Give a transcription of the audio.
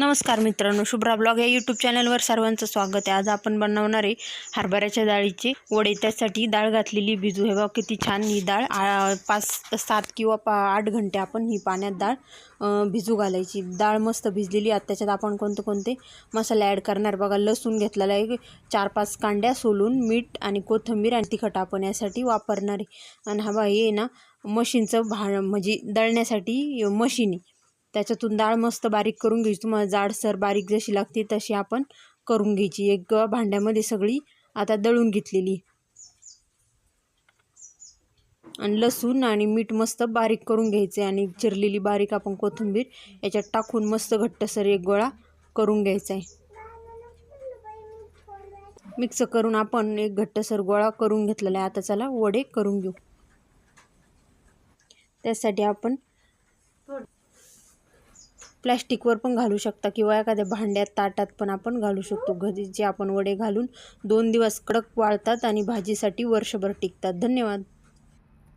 नमस्कार मित्रांनो शुभ्रा ब्लॉग या यूट्यूब चॅनलवर सर्वांचं स्वागत आहे. आज आपण बनवणार आहे हरभऱ्याच्या डाळीचे वडे. त्यासाठी डाळ घातलेली भिजू. हे बघा किती छान ही डाळ. आ, पाच सात किंवा पा आठ घंटे आपण ही पाण्यात डाळ भिजू घालायची. डाळ मस्त भिजलेली आता त्याच्यात आपण कोणते कोणते मसाले ॲड करणार? बघा लसूण घेतलेला आहे. चार पाच कांड्या सोलून मीठ आणि कोथिंबीर आणि तिखट आपण यासाठी वापरणार आहे. आणि हा बा हे ना मशीनचं भा म्हणजे दळण्यासाठी मशीन आहे. त्याच्यातून डाळ मस्त बारीक करून घ्यायची. तुम्हाला जाडसर बारीक जशी लागते तशी आपण करून घ्यायची. एक भांड्यामध्ये सगळी आता दळून घेतलेली. आणि लसूण आणि मीठ मस्त बारीक करून घ्यायचे आणि चिरलेली बारीक आपण कोथिंबीर याच्यात टाकून मस्त घट्टसर एक गोळा करून घ्यायचा आहे. मिक्स करून आपण एक घट्टसर गोळा करून घेतलेला आहे. आता चला वडे करून घेऊ. त्यासाठी आपण प्लॅस्टिकवर पण घालू शकता किंवा एखाद्या भांड्यात ताटात पण आपण घालू शकतो. घरी जे आपण वडे घालून दोन दिवस कडक वाळतात आणि भाजीसाठी वर्षभर टिकतात. धन्यवाद.